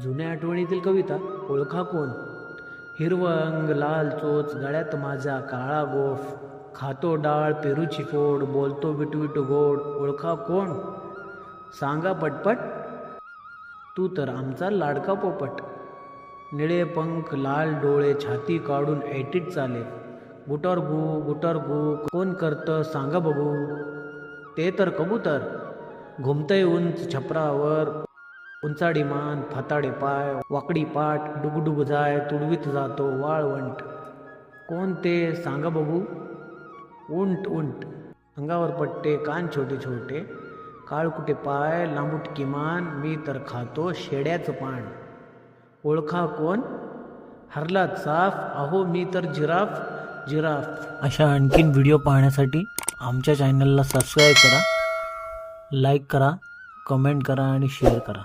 जुन्या आठवणीतील कविता ओळखा कोण? हिरवंग लाल चोच गळ्यात माझा काळा गोफ खातो डाळ पेरूची फोड बोलतो विटविटू गोड ओळखा कोण? सांगा पटपट. तू तर आमचा लाडका पोपट. निळे पंख लाल डोळे छाती काढून ऐटीत चाले. गुटर गु गुटर गु कोण करतं सांगा बघू ते तर कबूतर. घुमतय उंच छपरावर. उंचाडी मान फाताडे पाय वाकडी पाठ डुगडुग जाय तुडवीत जातो वाळवंट. कोण ते सांगा बघू? उंट उंट. अंगावर पट्टे कान छोटे छोटे. काळकुटे पाय लांबूट किमान मी तर खातो शेड्याचं पान. ओळखा कोण? हरलात साफ अहो मी तर जिराफ जिराफ. अशा आणखीन व्हिडिओ पाहण्यासाठी आमच्या चॅनलला सबस्क्राईब करा लाईक करा कमेंट करा आणि शेअर करा.